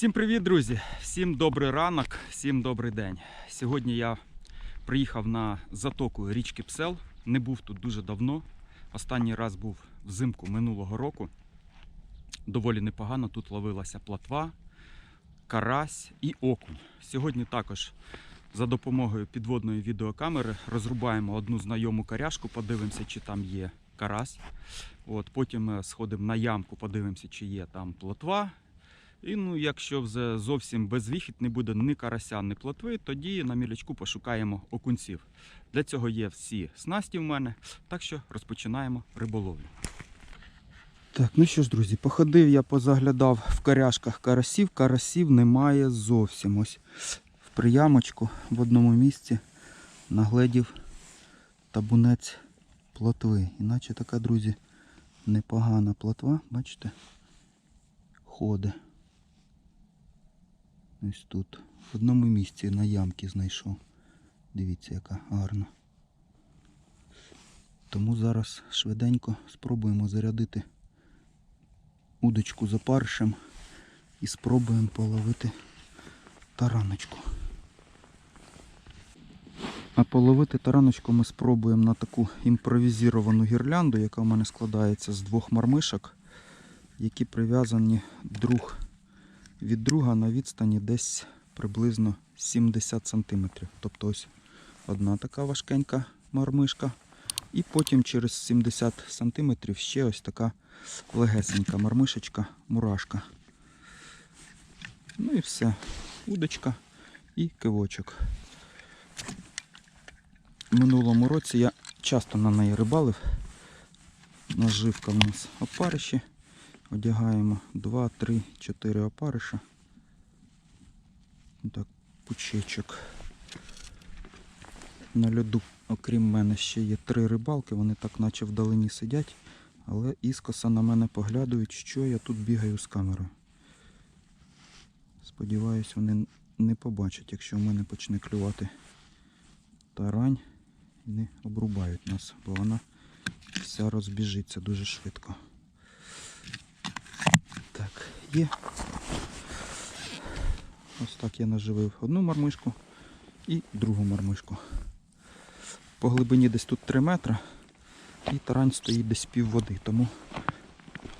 Всім привіт, друзі! Всім добрий ранок, всім добрий день. Сьогодні я приїхав на затоку річки Псел. Не був тут дуже давно. Останній раз був взимку минулого року. Доволі непогано тут ловилася платва, карась і окунь. Сьогодні також за допомогою підводної відеокамери розрубаємо одну знайому каряшку, подивимося, чи там є карась. От, потім е, сходимо на ямку, подивимося, чи є там плотва. І ну, якщо вже зовсім без вихід не буде ні карася, ні плотви, тоді на мілячку пошукаємо окунців. Для цього є всі снасті в мене, так що розпочинаємо риболовлю. Так, ну що ж, друзі, походив я, позаглядав в каряшках карасів. Карасів немає зовсім. Ось в приямочку в одному місці нагледів табунець плотви. Іначе така, друзі, непогана плотва, бачите, ходить. Ось тут. В одному місці на ямки знайшов. Дивіться, яка гарна. Тому зараз швиденько спробуємо зарядити удочку за паршем і спробуємо половити тараночку. А половити тараночку ми спробуємо на таку імпровізовану гірлянду, яка в мене складається з двох мармишок, які прив'язані друг від друга на відстані десь приблизно 70 см. Тобто ось одна така важкенька мармишка. І потім через 70 см ще ось така легесенька мармишечка, мурашка. Ну і все. Удочка і кивочок. В минулому році я часто на неї рибалив. Наживка в нас опариші. Одягаємо 2, 3, 4 опариша. Так, пучечок. На льоду, окрім мене, ще є три рибалки, вони так наче вдалині сидять, але іскоса на мене поглядають, що я тут бігаю з камерою. Сподіваюсь, вони не побачать, якщо в мене почне клювати тарань і не обрубають нас, бо вона вся розбіжиться дуже швидко. Є. Ось так я наживив одну мармишку і другу мармишку. По глибині десь тут 3 метри і тарань стоїть десь пів води, тому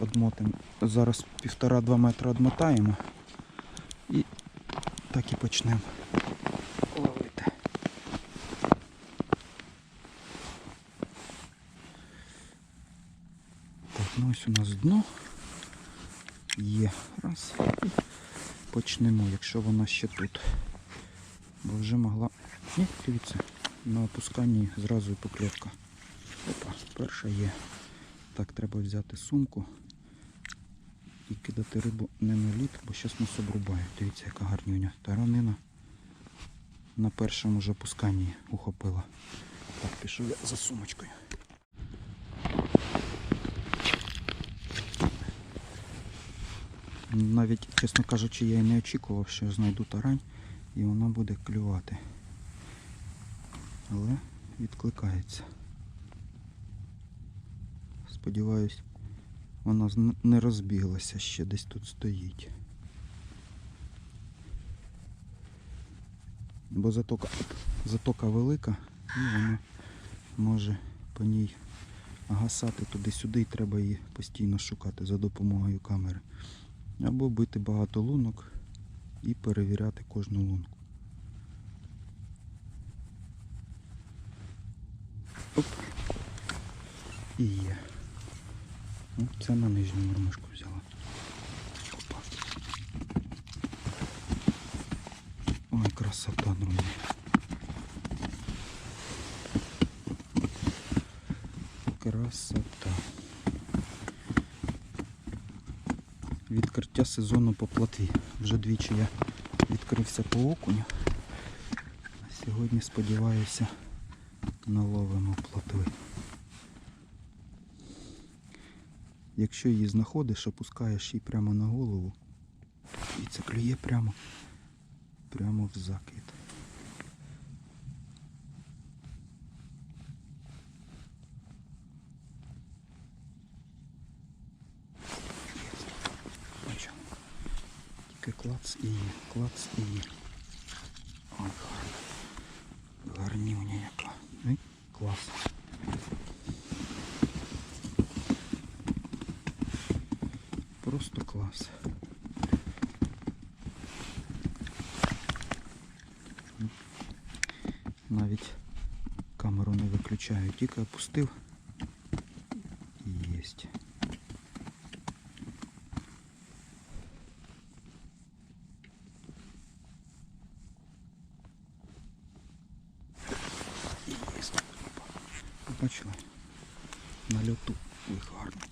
одмотимо. Зараз півтора-два метри одмотаємо і так і почнемо ловити. Ну ось у нас дно є. Раз. Почнемо, якщо вона ще тут. Бо вже могла... Ні, дивіться, на опусканні зразу і покльовка. Опа, перша є. Так, треба взяти сумку і кидати рибу не на лід, бо зараз нас обрубають. Дивіться, яка гарнюня. Таранина на першому ж опусканні ухопила. Так, пішов я за сумочкою. Навіть, чесно кажучи, я і не очікував, що знайду тарань і вона буде клювати. Але відкликається. Сподіваюсь, вона не розбіглася ще десь тут стоїть. Бо затока, затока велика і вона може по ній гасати туди-сюди і треба її постійно шукати за допомогою камери. Або бити багато лунок і перевіряти кожну лунку. Оп. І є. Ну, це на нижню мормишку взяла. Опа. Ой, красота, друзі. Красота. Відкриття сезону по плотві. Вже двічі я відкрився по окуню. Сьогодні сподіваюся наловимо плотви. Якщо її знаходиш, опускаєш її прямо на голову і це клює прямо, прямо в закид. клац і є, клац і є. Ой, гарно. Гарнюня яка. Ой, клас. Просто клас. Навіть камеру не виключаю, тільки опустив. І єсть.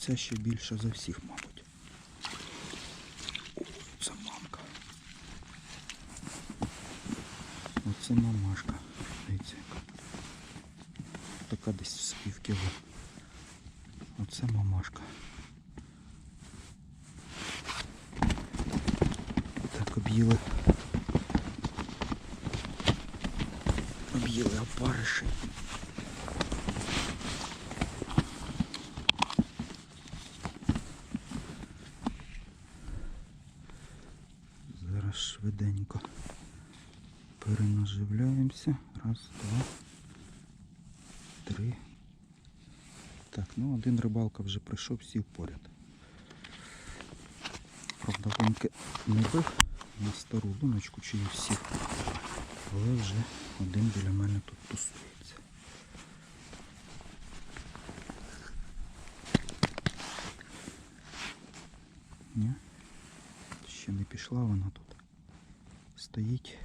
Це ще більше за всіх, мабуть. О, це мамка. Оце мамашка. Дивіться. Така десь з пів. Оце мамашка. Так. Об'їли опариші. Зараз швиденько перенаживляємося. Раз, два, три. Так, ну один рибалка вже прийшов, сів поряд. Правда, гонки не бив на стару луночку чи і всіх. Але вже один біля мене тут тусується. Ні? Ще не пішла вона тут. Стоїть.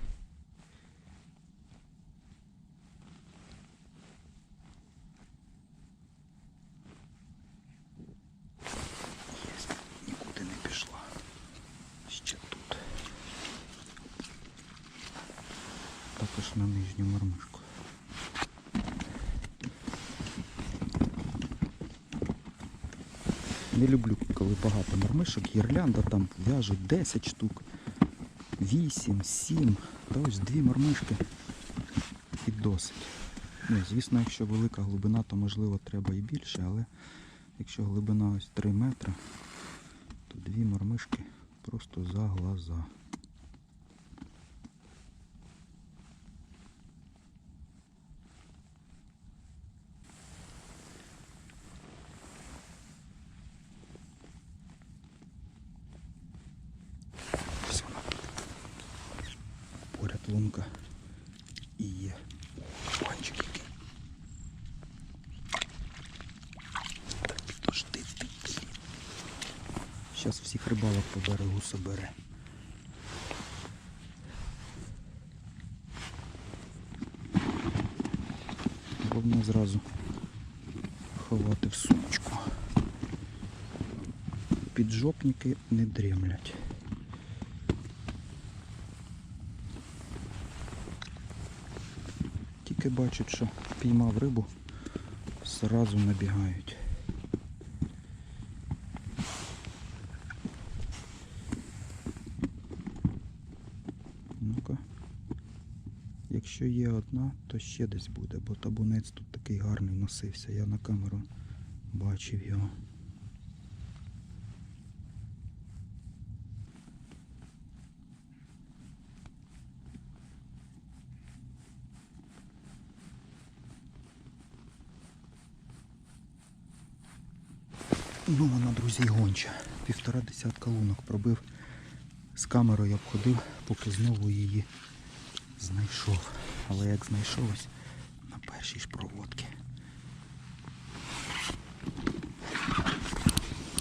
Є, нікуди не пішла. Ще тут. Також на нижню мормишку. Не люблю, коли багато мормишок, гірлянда там в'яжуть 10 штук, 8, 7, та ось дві мормишки і досить. Ну, звісно, якщо велика глибина, то можливо треба і більше, але якщо глибина ось 3 метри, то дві мормишки просто за глаза. Ось вона. Лунка і є. Кабанчик який. Так, підожди, ти. Зараз всіх рибалок по берегу собере. Головне зразу ховати в сумочку. Піджопники не дремлять. Тільки бачать, що піймав рибу, зразу набігають. Ну-ка. Якщо є одна, то ще десь буде, бо табунець тут такий гарний носився. Я на камеру бачив його. Ну, вона, друзі, гонча. Півтора десятка лунок пробив. З камерою обходив, поки знову її знайшов. Але як знайшов ось на першій ж проводці.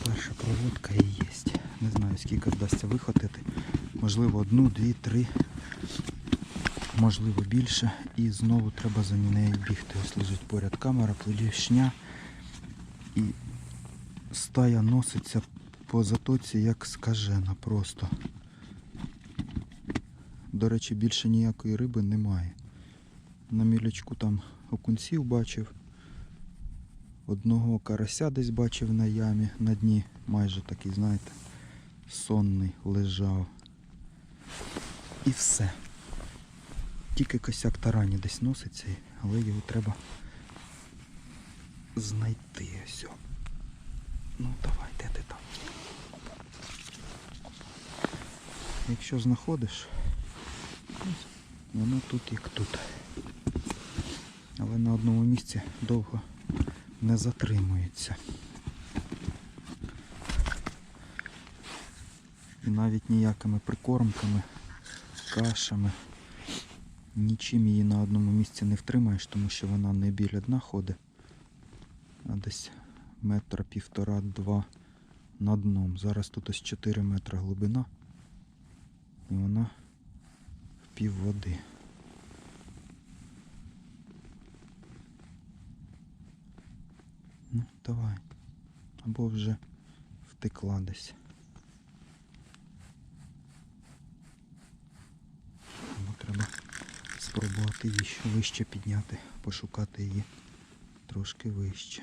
Перша проводка і є. Не знаю скільки вдасться вихватити. Можливо одну, дві, три, можливо більше. І знову треба за нею бігти. Ось лежить поряд камера, плодівшня. Стая носиться по затоці як скажена просто. До речі, більше ніякої риби немає. На мілячку там окунців бачив. Одного карася десь бачив на ямі, на дні, майже такий, знаєте, сонний лежав. І все. Тільки косяк тарані десь носиться, але його треба знайти ось. Ну давай, де ти там? якщо знаходиш, воно тут як тут. Але на одному місці довго не затримується. І навіть ніякими прикормками, кашами, нічим її на одному місці не втримаєш, тому що вона не біля дна ходить, а десь метра півтора-два над дном. Зараз тут ось 4 метри глибина. І вона в пів води. Ну, давай. Або вже втекла десь. Або треба спробувати її ще вище підняти, пошукати її трошки вище.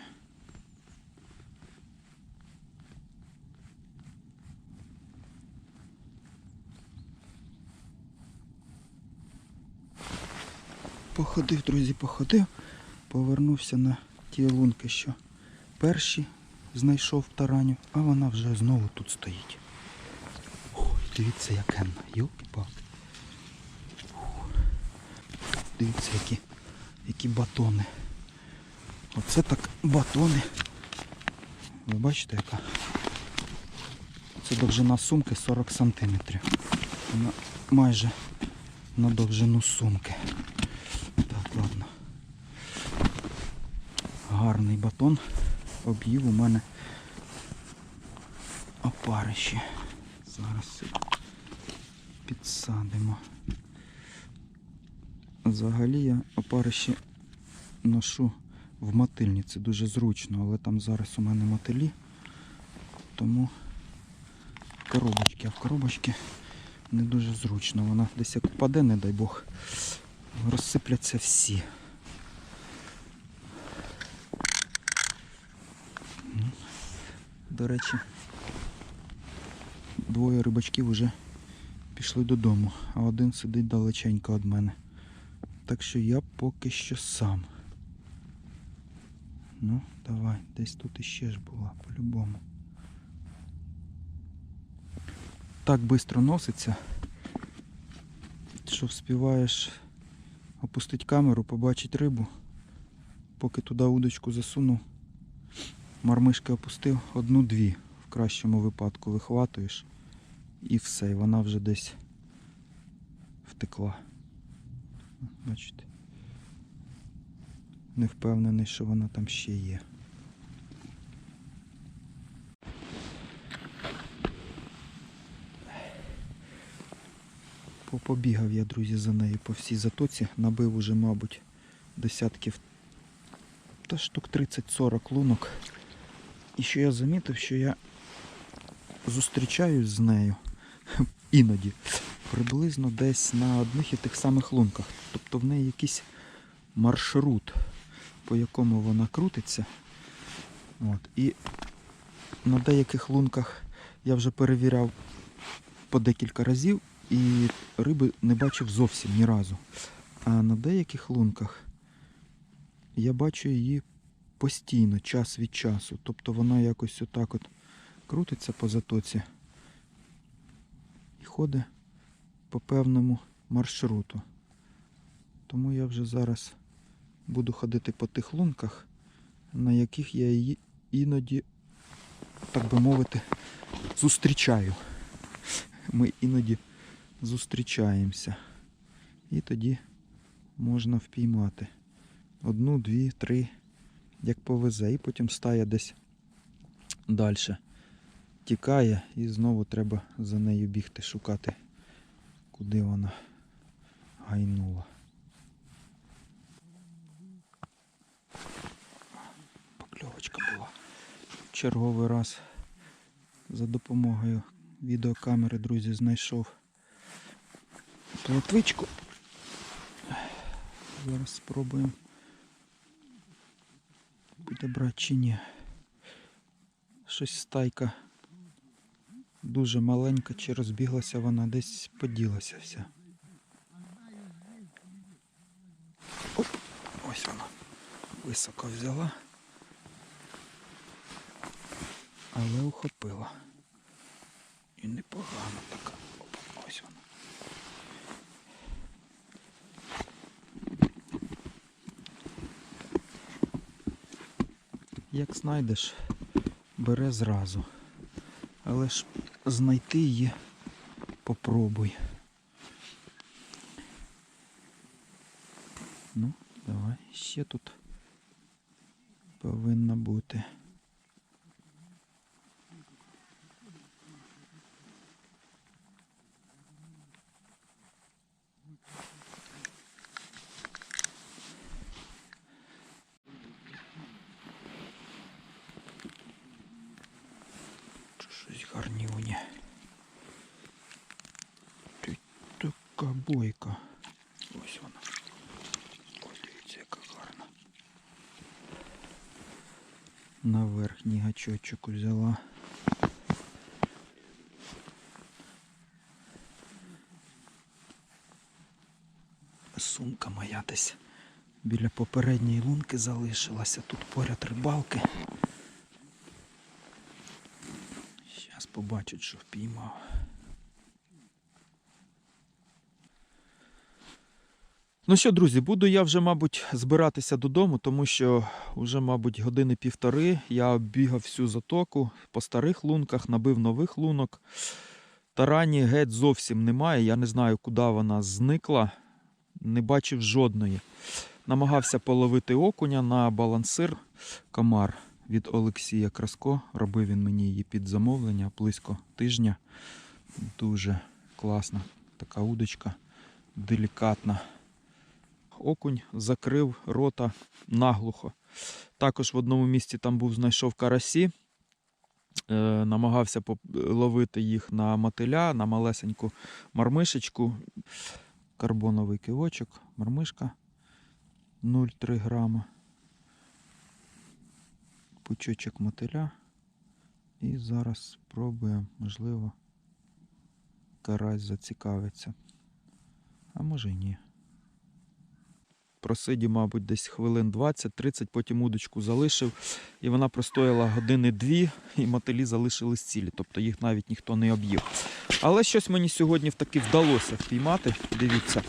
Походив, друзі, походив, повернувся на ті лунки, що перші знайшов тараню, а вона вже знову тут стоїть. Ой, дивіться, яка вона, йолки-палки. Дивіться, які, які батони. Оце так батони. Ви бачите, яка? Це довжина сумки 40 сантиметрів. Вона майже на довжину сумки. Так, ладно. Гарний батон. Об'їв у мене опариші. Зараз підсадимо. Взагалі я опариші ношу в мотильні. Це дуже зручно, але там зараз у мене мотилі, тому коробочки, а в коробочки не дуже зручно. Вона десь як впаде, не дай Бог, розсипляться всі. Ну, До речі, двоє рибачків вже пішли додому, а один сидить далеченько від мене. Так що я поки що сам. Ну, давай, десь тут іще ж була, по-любому. Так швидко носиться, що вспіваєш опустити камеру, побачити рибу, поки туди удочку засунув. Мармишки опустив одну-дві в кращому випадку вихватуєш і все, і вона вже десь втекла. Бачите? Не впевнений, що вона там ще є. По- Побігав я, друзі, за нею по всій затоці. Набив уже, мабуть, десятків та штук 30-40 лунок. І що я замітив, що я зустрічаюсь з нею іноді приблизно десь на одних і тих самих лунках. Тобто в неї якийсь маршрут, по якому вона крутиться. От. І на деяких лунках я вже перевіряв по декілька разів і риби не бачив зовсім ні разу. А на деяких лунках я бачу її постійно, час від часу. Тобто вона якось отак от крутиться по затоці і ходить по певному маршруту. Тому я вже зараз буду ходити по тих лунках, на яких я її іноді, так би мовити, зустрічаю. Ми іноді зустрічаємося. І тоді можна впіймати. Одну, дві, три, як повезе, і потім стає десь далі. Тікає і знову треба за нею бігти, шукати, куди вона гайнула. Покльовочка була. Черговий раз за допомогою відеокамери, друзі, знайшов плотвичку. Зараз спробуємо буде брати чи ні. Щось стайка дуже маленька, чи розбіглася вона, десь поділася вся. Оп, ось вона. Високо взяла. Але ухопила. І непогано така. Оп, ось як знайдеш, бере зразу. Але ж знайти її попробуй. Ну, давай, ще тут повинна бути. Гарнюні. Ти така бойка. Ось вона. Ой, дивіться, яка гарна. На верхній гачочок взяла. Сумка моя десь біля попередньої лунки залишилася. Тут поряд рибалки. Зараз побачать, що впіймав. Ну що, друзі, буду я вже, мабуть, збиратися додому, тому що вже, мабуть, години півтори я оббігав всю затоку по старих лунках, набив нових лунок. Тарані геть зовсім немає. Я не знаю, куди вона зникла. Не бачив жодної. Намагався половити окуня на балансир комар від Олексія Краско. Робив він мені її під замовлення близько тижня. Дуже класна така удочка, делікатна. Окунь закрив рота наглухо. Також в одному місці там був знайшов карасі. Е, намагався ловити їх на мотиля, на малесеньку мармишечку. Карбоновий кивочок, мармишка 0,3 грама. Пучочок мотиля. І зараз спробуємо, можливо, карась зацікавиться. А може й ні. Просидів, мабуть, десь хвилин 20-30, потім удочку залишив, і вона простояла години дві, і мотилі залишились цілі, тобто їх навіть ніхто не об'їв. Але щось мені сьогодні таки вдалося впіймати. Дивіться,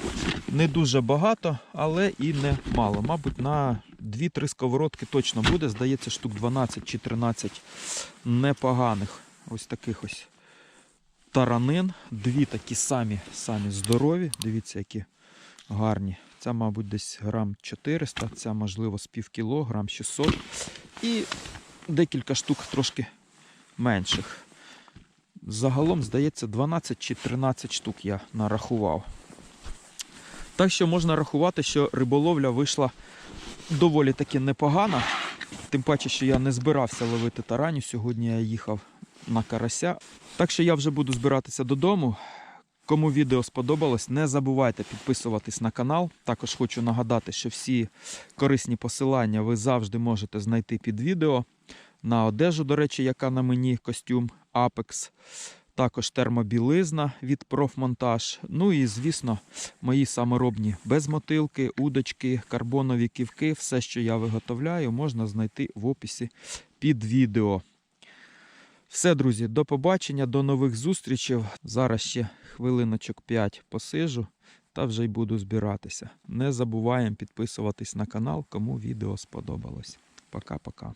не дуже багато, але і не мало. Мабуть, на 2-3 сковородки точно буде. Здається, штук 12 чи 13 непоганих. Ось таких ось таранин. Дві такі самі, самі здорові. Дивіться, які гарні. Ця, мабуть, десь грам 400, ця, можливо, з пів кіло, грам 600. І декілька штук трошки менших. Загалом, здається, 12 чи 13 штук я нарахував. Так що можна рахувати, що риболовля вийшла доволі таки непогана. Тим паче, що я не збирався ловити тараню. Сьогодні я їхав на карася. Так що я вже буду збиратися додому. Кому відео сподобалось, не забувайте підписуватись на канал. Також хочу нагадати, що всі корисні посилання ви завжди можете знайти під відео. На одежу, до речі, яка на мені костюм Apex. Також термобілизна від профмонтаж. Ну і, звісно, мої саморобні безмотилки, удочки, карбонові ківки. Все, що я виготовляю, можна знайти в описі під відео. Все, друзі, до побачення, до нових зустрічей. Зараз ще хвилиночок 5 посижу та вже й буду збиратися. Не забуваємо підписуватись на канал, кому відео сподобалось. Пока-пока.